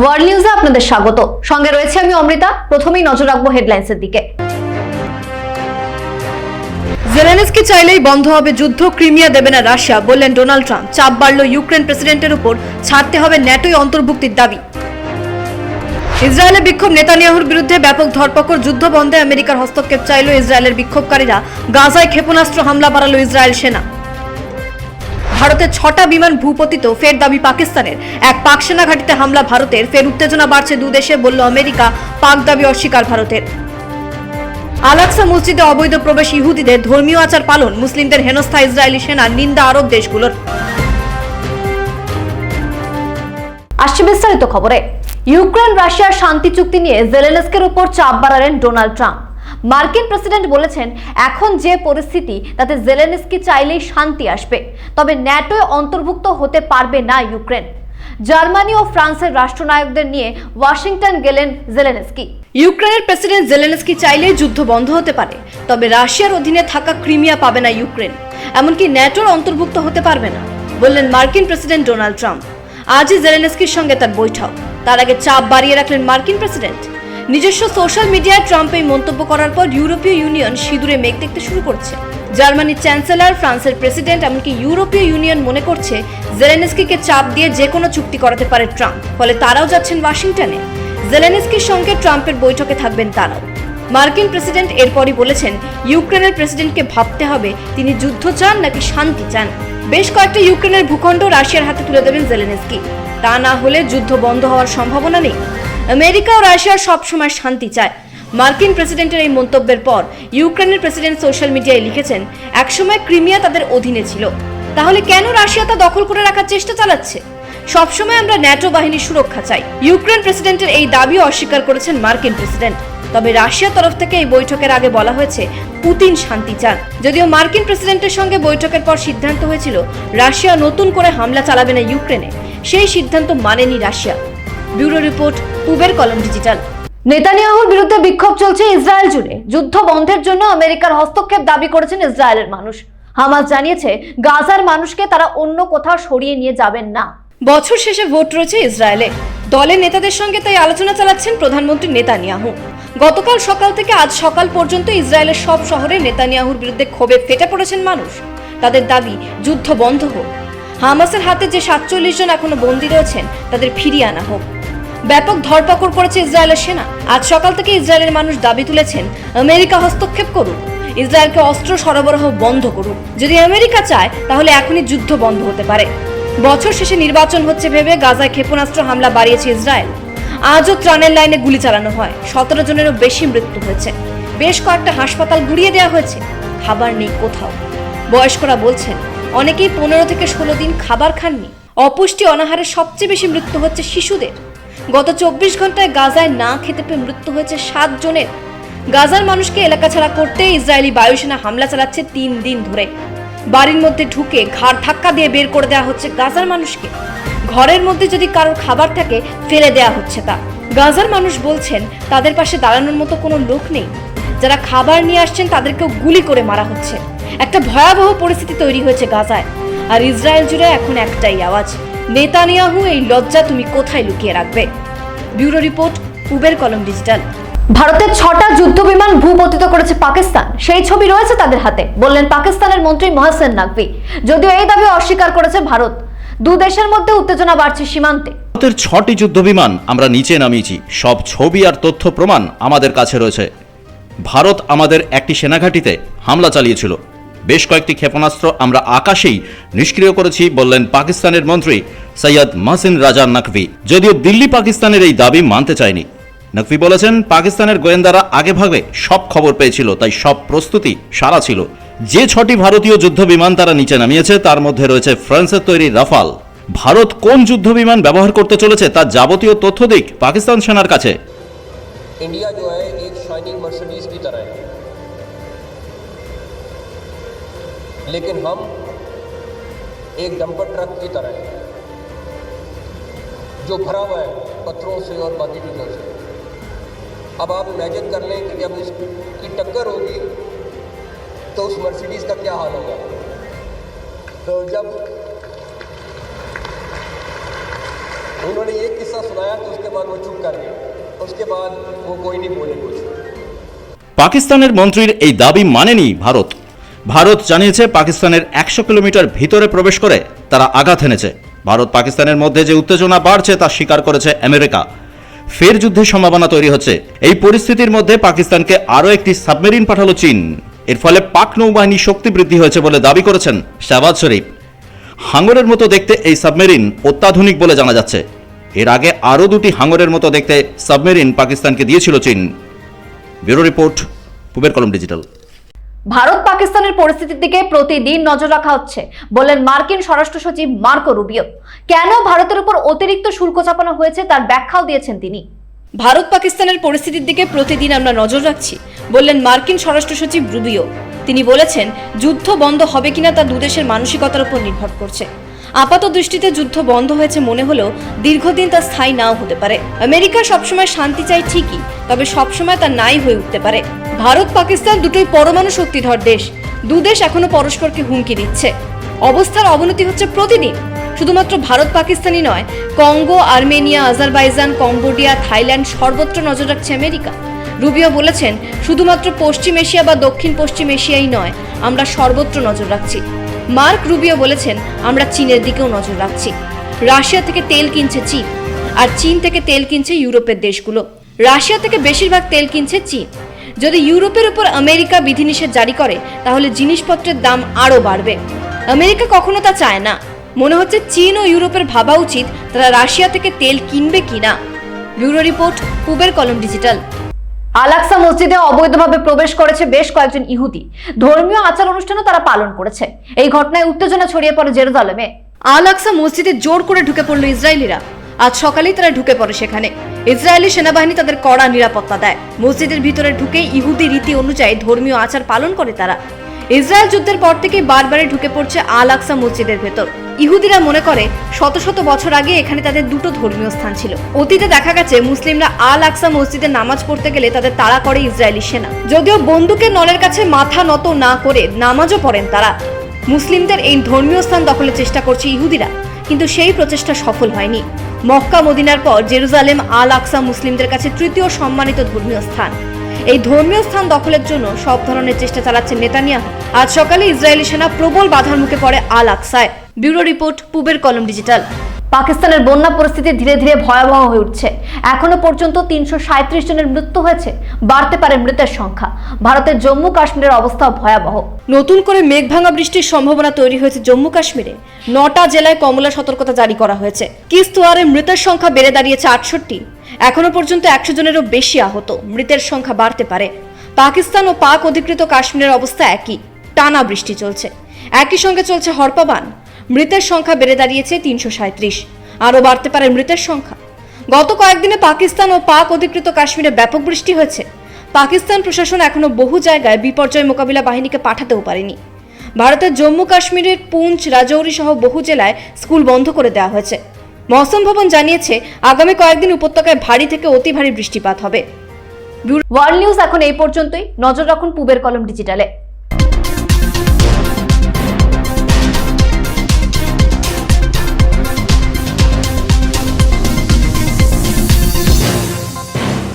World নিউজে আপনাদের স্বাগত। সঙ্গে রয়েছে আমি অমৃতা। প্রথমেই নজর রাখব হেডলাইন্সের দিকে। জেলেনস্কি চাইলেই বন্ধ হবে যুদ্ধ, ক্রিমিয়া দেবে না রাশিয়া, বললেন ডোনাল্ড ট্রাম্প। চাপ বাড়ল ইউক্রেন প্রেসিডেন্টের উপর, ছাড়তে হবে ন্যাটোই অন্তর্ভুক্তির দাবি। ইসরায়েলের বিক্ষোভ, নেতানিয়াহুর বিরুদ্ধে ব্যাপক ধরপকড়, যুদ্ধ বন্ধে আমেরিকার হস্তক্ষেপ চাইল ইসরায়েলের বিক্ষোভকারীরা। গাজায় ক্ষেপণাস্ত্র হামলা বাড়ালো ইসরায়েল সেনা। ভারতের ছটা বিমান ভূপতিত, ফের দাবি পাকিস্তানের। এক পাক সেনা ঘাঁটিতে হামলা ভারতের, ফের উত্তেজনা বাড়ছে দুদেশে বলল আমেরিকা, পাক দাবি অস্বীকার ভারতের। আলাক্সা মসজিদে অবৈধ প্রবেশ ইহুদিদের ধর্মীয় আচার পালন, মুসলিমদের হেনস্থা ইসরায়েলি সেনা, নিন্দা আরব দেশগুলোর। আসছে বিস্তারিত খবরে। ইউক্রেন রাশিয়ার শান্তি চুক্তি নিয়ে জেলেনস্কের উপর চাপ বাড়ালেন ডোনাল্ড ট্রাম্প। মার্কিন প্রেসিডেন্ট বলেছেন, এখন যে পরিস্থিতি, তাতে জেলেনস্কি চাইলেই শান্তি আসবে। তবে ন্যাটোয় অন্তর্ভুক্ত হতে পারবে না ইউক্রেন। জার্মানি ও ফ্রান্সের রাষ্ট্রনায়কদের নিয়ে ওয়াশিংটন গেলেন জেলেনস্কি। ইউক্রেনের প্রেসিডেন্ট জেলেনস্কি চাইলেই যুদ্ধ বন্ধ হতে পারে, তবে রাশিয়ার অধীনে থাকা ক্রিমিয়া পাবে না ইউক্রেন। এমনকি ন্যাটোর অন্তর্ভুক্ত হতে পারবে না, বললেন মার্কিন প্রেসিডেন্ট ডোনাল্ড ট্রাম্প। আজই জেলেনস্কির সঙ্গে তার বৈঠক। তার আগে চাপ বাড়িয়ে রাখলেন মার্কিন প্রেসিডেন্ট। নিজস্ব সোশ্যাল মিডিয়ায় ট্রাম্প এই মন্তব্য করার পর ইউরোপীয় ইউনিয়ন সিঁদুরে মেঘ দেখতে শুরু করছে। জার্মানির চ্যান্সেলর, ফ্রান্সের প্রেসিডেন্ট, এমনকি ইউরোপীয় ইউনিয়ন মনে করছে জেলেনস্কিকে চাপ দিয়ে যে কোনো চুক্তি করাতে পারে ট্রাম্প, ফলে তারাও যাচ্ছেন ওয়াশিংটনে। জেলেনস্কির সঙ্গে ট্রাম্পের বৈঠকে থাকবেন তারাও। মার্কিন প্রেসিডেন্ট এরপরই বলেছেন, ইউক্রেনের প্রেসিডেন্টকে ভাবতে হবে, তিনি যুদ্ধ চান নাকি শান্তি চান। বেশ কয়েকটি ইউক্রেনের ভূখণ্ড রাশিয়ার হাতে তুলে দেবেন জেলেনস্কি। তা না হলে যুদ্ধ বন্ধ হওয়ার সম্ভাবনা নেই। আমেরিকা ও রাশিয়া সবসময় শান্তি চায়। মার্কিন প্রেসিডেন্টের এই মন্তব্যের পর ইউক্রেনের প্রেসিডেন্ট সোশ্যাল মিডিয়ায় লিখেছেন, একসময় ক্রিমিয়া তাদের অধীনে ছিল। তাহলে কেন রাশিয়া তা দখল করে রাখার চেষ্টা চালাচ্ছে? সবসময় আমরা ন্যাটো বাহিনীর সুরক্ষা চাই। ইউক্রেন প্রেসিডেন্টের এই দাবিও অস্বীকার করেছেন মার্কিন প্রেসিডেন্ট। তবে রাশিয়ার তরফ থেকে এই বৈঠকের আগে বলা হয়েছে, পুতিন শান্তি চান। যদিও মার্কিন প্রেসিডেন্টের সঙ্গে বৈঠকের পর সিদ্ধান্ত হয়েছিল, রাশিয়া নতুন করে হামলা চালাবে না ইউক্রেনে। সেই সিদ্ধান্ত মানেনি Russia. Bureau report Puber Kalam digital. নেতানিয়াহুর বিরুদ্ধে বিক্ষোভ চলছে ইসরায়েল জুড়ে। যুদ্ধ বন্ধের জন্য আমেরিকার হস্তক্ষেপ দাবি করেছেন ইসরায়েলের মানুষ। হামাস জানিয়েছে গাজার মানুষকে তারা অন্য কোথাও সরিয়ে নিয়ে যাবেন না। বছর শেষে ভোট রয়েছে ইসরায়েলে। দলের নেতাদের সঙ্গে তাই আলোচনা চালাচ্ছেন প্রধানমন্ত্রী নেতানিয়াহু। গতকাল সকাল থেকে আজ সকাল পর্যন্ত ইসরায়েলের সব শহরে নেতানিয়াহুর বিরুদ্ধে ক্ষোভে ফেটে পড়েছেন মানুষ। তাদের দাবি যুদ্ধ বন্ধ হোক। হামাসের হাতে যে সাতচল্লিশ জন এখনও বন্দী রয়েছেন, তাদের ফিরিয়ে আনা হোক। ব্যাপক ধরপাকড় করেছে ইসরায়েলের সেনা। আজ সকাল থেকে ইসরায়েলের মানুষ দাবি তুলেছেন, আমেরিকা হস্তক্ষেপ করুক, ইসরায়েলকে অস্ত্র সরবরাহ বন্ধ করুক। যদি আমেরিকা চায়, তাহলে এখনই যুদ্ধ বন্ধ হতে পারে। বছর শেষে নির্বাচন হচ্ছে ভেবে গাজায় ক্ষেপণাস্ত্র হামলা বাড়িয়েছে ইসরায়েল। আজও ত্রাণের লাইনে গুলি চালানো হয়। সতেরো জনেরও বেশি মৃত্যু হয়েছে। বেশ কয়েকটা হাসপাতাল গুড়িয়ে দেওয়া হয়েছে। খাবার নেই কোথাও। বয়স্করা বলছেন অনেকেই পনেরো থেকে ষোলো দিন খাবার খাননি। অপুষ্টি অনাহারে সবচেয়ে বেশি মৃত্যু হচ্ছে শিশুদের। গত চব্বিশ ঘন্টায় গাজায় না খেতে পেয়ে মৃত্যু হয়েছে সাত জনের। গাজার মানুষকে এলাকা ছাড়া করতে ইসরায়েলি বায়ুসেনা হামলা চালাচ্ছে তিন দিন ধরে। বাড়ির মধ্যে ঢুকে ঘাড় ধাক্কা দিয়ে বের করে দেওয়া হচ্ছে গাজার মানুষকে। ঘরের মধ্যে যদি কারোর খাবার থাকে, ফেলে দেওয়া হচ্ছে তা। গাজার মানুষ বলছেন, তাদের পাশে দাঁড়ানোর মতো কোনো লোক নেই। যারা খাবার নিয়ে আসছেন, তাদেরকেও গুলি করে মারা হচ্ছে। একটা ভয়াবহ পরিস্থিতি তৈরি হয়েছে গাজায়। আর ইসরায়েল জুড়ে এখন একটাই আওয়াজ, নেতানিয়াহু, এই লজ্জা তুমি কোথায় লুকিয়ে রাখবে? ব্যুরো রিপোর্ট উবের কলম ডিজিটাল। ভারতের ছটা যুদ্ধ বিমান ভূপতিত করেছে পাকিস্তান। সেই ছবি রয়েছে তাদের হাতে, বললেন পাকিস্তানের মন্ত্রী মহসেন নাকভি। যদিও এই দাবি অস্বীকার করেছে ভারত। দু দেশের মধ্যে উত্তেজনা বাড়ছে সীমান্তে। ভারতের ছটি যুদ্ধ বিমান আমরা নিচে নামিয়েছি। সব ছবি আর তথ্য প্রমাণ আমাদের কাছে রয়েছে। ভারত আমাদের একটি সেনাঘাটিতে হামলা চালিয়েছিল। বেশ কয়েকটি ক্ষেপণাস্ত্র আমরা আকাশেই নিষ্ক্রিয় করেছি, বললেন পাকিস্তানের মন্ত্রী সৈয়দ মাসিন রাজা নকভি। যদিও দিল্লি পাকিস্তানের এই দাবি মানতে চায়নি। নকভি বলেছেন, পাকিস্তানের গোয়েন্দারা আগেভাগে সব খবর পেয়েছিল, তাই সব প্রস্তুতি সারা ছিল। যে ছটি ভারতীয় যুদ্ধ বিমান তারা নিচে নামিয়েছে, তার মধ্যে রয়েছে ফ্রান্সের তৈরি রাফাল। ভারত কোন যুদ্ধ বিমান ব্যবহার করতে চলেছে তার যাবতীয় তথ্য দিক পাকিস্তান সেনার কাছে। ইন্ডিয়া लेकिन हम एक डंपर ट्रक की तरह है जो भरा हुआ है पत्थरों से और बाकी चीज़ों से अब आप इमेजिन कर लें कि जब इसकी टक्कर होगी तो उस मर्सिडीज़ का क्या हाल होगा तो जब उन्होंने ये किस्सा सुनाया तो उसके बाद वो चुप कर गए उसके बाद वो कोई नहीं बोले कुछ পাকিস্তানের মন্ত্রীর এই দাবি মানেনি ভারত ভারত জানিয়েছে পাকিস্তানের একশো কিলোমিটার ভিতরে প্রবেশ করে তারা আঘাত এনেছে। ভারত পাকিস্তানের মধ্যে যে উত্তেজনা বাড়ছে তা স্বীকার করেছে আমেরিকা। ফের যুদ্ধের সম্ভাবনা তৈরি হচ্ছে। এই পরিস্থিতির মধ্যে পাকিস্তানকে আরও একটি সাবমেরিন পাঠালো চীন। এর ফলে পাক নৌবাহিনী শক্তি বৃদ্ধি হয়েছে বলে দাবি করেছেন শাহবাজ শরীফ। হাঙ্গরের মতো দেখতে এই সাবমেরিন অত্যাধুনিক বলে জানা যাচ্ছে। এর আগে আরও দুটি হাঙ্গরের মতো দেখতে সাবমেরিন পাকিস্তানকে দিয়েছিল চীন। ব্যুরো রিপোর্ট পুবের কলম ডিজিটাল। ভারত পাকিস্তানের পরিস্থিতির দিকে প্রতিদিন নজর রাখা হচ্ছে, বললেন মার্কিন স্বরাষ্ট্র সচিব মার্কো রুবিও। কেন ভারতের উপর অতিরিক্ত শুল্ক চাপানো হয়েছে তার ব্যাখ্যাও দিয়েছেন তিনি। ভারত পাকিস্তানের পরিস্থিতির দিকে প্রতিদিন আমরা নজর রাখছি, বললেন মার্কিন স্বরাষ্ট্র সচিব রুবিও। তিনি বলেছেন, যুদ্ধ বন্ধ হবে কিনা তা দুদেশের মানসিকতার উপর নির্ভর করছে। আপাত দৃষ্টিতে যুদ্ধ বন্ধ হয়েছে মনে হলেও দীর্ঘদিন তা স্থায়ী নাও হতে পারে। আমেরিকা সবসময় শান্তি চায় ঠিকই, তবে সবসময় তা নাই হয়ে উঠতে পারে। ভারত, পাকিস্তান দুটোই পরমাণু শক্তিধর দেশ। দুদেশ এখনও পরস্পরকে হুমকি দিচ্ছে। অবস্থার অবনতি হচ্ছে প্রতিদিন। শুধুমাত্র ভারত, পাকিস্তানই নয়, Congo, Armenia, Azerbaijan, Cambodia, Thailand সর্বত্র নজর রাখছে আমেরিকা। রুবিও বলেছেন, শুধুমাত্র পশ্চিম এশিয়া বা দক্ষিণ পশ্চিম এশিয়াই নয়, আমরা সর্বত্র নজর রাখছি। মার্ক রুবিও বলেছেন, আমরা চীনের দিকেও নজর রাখছি। রাশিয়া থেকে তেল কিনছে চীন, আর চীন থেকে তেল কিনছে ইউরোপের দেশগুলো। রাশিয়া থেকে বেশিরভাগ তেল কিনছে চীন। যদি ইউরোপের উপর আমেরিকা বিধিনিষেধ জারি করে, তাহলে জিনিসপত্রের দাম আরও বাড়বে। আমেরিকা কখনো তা চায় না। মনে হচ্ছে চীন ও ইউরোপের ভাবা উচিত তারা রাশিয়া থেকে তেল কিনবে কিনা। ব্যুরো রিপোর্ট পুবের কলম ডিজিটাল। আলাক্সা মসজিদে অবৈধভাবে প্রবেশ করেছে বেশ কয়েকজন ইহুদি। ধর্মীয় আচার অনুষ্ঠানও তারা পালন করেছে। এই ঘটনায় উত্তেজনা ছড়িয়ে পড়ে জেরুজালেমে। আল আকসা মসজিদে জোর করে ঢুকে পড়ল ইসরায়েলিরা। আজ সকালেই তারা ঢুকে পড়ে সেখানে। ইসরায়েলি সেনাবাহিনী তাদের কড়া নিরাপত্তা দেয়। মসজিদের ভিতরে ঢুকে ইহুদি রীতি অনুযায়ী ধর্মীয় আচার পালন করে তারা। ইসরায়েল যুদ্ধের পর থেকে বারবারে ঢুকে পড়ছে আল আকসা মসজিদের ভেতর। ইহুদিরা মনে করে, শত শত বছর আগে এখানে তাদের দুটো ধর্মীয় স্থান ছিল। অতীতে দেখা গেছে, মুসলিমরা আল আকসা মসজিদে নামাজ পড়তে গেলে তাদের তাড়া করে ইসরায়েলি সেনা। যদিও বন্দুকের নলের কাছে মাথা নত না করে নামাজও পড়েন তারা। মুসলিমদের এই ধর্মীয় স্থান দখলের চেষ্টা করছে ইহুদিরা, কিন্তু সেই প্রচেষ্টা সফল হয়নি। মক্কা মদিনার পর জেরুজালেম আল আকসা মুসলিমদের কাছে তৃতীয় সম্মানিত ধর্মীয় স্থান। এই ধর্মীয় স্থান দখলের জন্য সব ধরনের চেষ্টা চালাচ্ছেন নেতানিয়াহু। আজ সকালে ইসরায়েলি সেনা প্রবল বাধার মুখে পড়ে আল আকসায় ব্যুরো রিপোর্ট, পুবের কলম ডিজিটাল। পাকিস্তানের বন্যা পরিস্থিতি ধীরে ধীরে ভয়াবহ হয়ে উঠছে। এখনও পর্যন্ত তিনশো জনের মৃত্যু হয়েছে, বাড়তে পারে মৃতের সংখ্যা। ভারতের জম্মু কাশ্মীরের অবস্থা ভয়াবহ। নতুন করে মেঘভাঙা বৃষ্টির সম্ভাবনা তৈরি হয়েছে জম্মু কাশ্মীরে। নটা জেলায় কমলা সতর্কতা জারি করা হয়েছে। কিস্তোয়ারে মৃতের সংখ্যা বেড়ে দাঁড়িয়েছে আটষট্টি। এখনও পর্যন্ত একশো জনেরও বেশি আহত। মৃতের সংখ্যা বাড়তে পারে। পাকিস্তান ও পাক অধিকৃত কাশ্মীরের অবস্থা একই। টানা বৃষ্টি চলছে। একই সঙ্গে চলছে হরপাবান মৃতের সংখ্যা বেড়ে দাঁড়িয়েছে তিনশো সাঁত্রিশ আরও বাড়তে পারে মৃতের সংখ্যা। গত কয়েকদিনে পাকিস্তান ও পাক অধিকৃত কাশ্মীরে ব্যাপক বৃষ্টি হয়েছে। পাকিস্তান প্রশাসন এখনও বহু জায়গায় বিপর্যয় মোকাবিলা বাহিনীকে পাঠাতেও পারেনি। ভারতের জম্মু কাশ্মীরের পুঞ্চ, রাজৌরি সহ বহু জেলায় স্কুল বন্ধ করে দেওয়া হয়েছে। মৌসুম ভবন জানিয়েছে, আগামী কয়েকদিন উপত্যকায় ভারী থেকে অতি ভারী বৃষ্টিপাত হবে। ওয়ার্ল্ড নিউজ এখন এই পর্যন্তই। নজর রাখুন পুবের কলম ডিজিটালে।